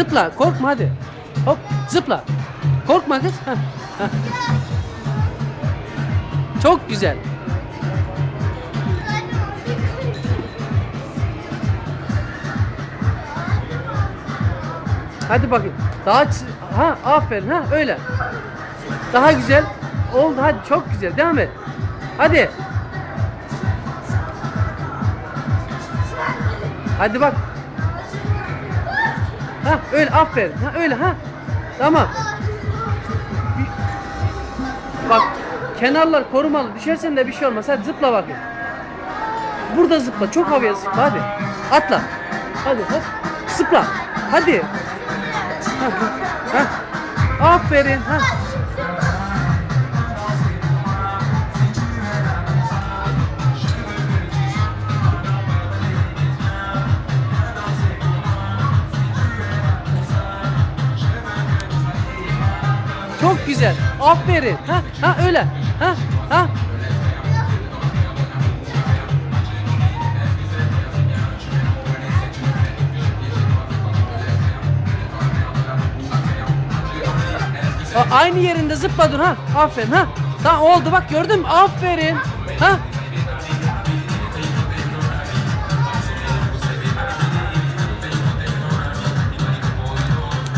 Zıpla. Korkma hadi. Hop zıpla. Korkma kız. Heh, heh. Çok güzel. Hadi bakayım. Daha ha aferin ha öyle. Daha güzel. Oldu hadi çok güzel. Devam et. Hadi. Hadi bak. Ha öyle aferin. Ha öyle ha. Tamam. Bak kenarlar korumalı. Düşersen de bir şey olmaz. Hadi zıpla bakayım. Burada zıpla. Çok havaya zıpla hadi. Atla. Hadi hop. Zıpla. Hadi. Ha, ha, ha. Aferin. Ha. Çok güzel. Aferin. Ha, ha öyle. Ha, ha. Aynı yerinde zıpla dur ha. Aferin ha. Tamam oldu bak gördün mü? Aferin. Ha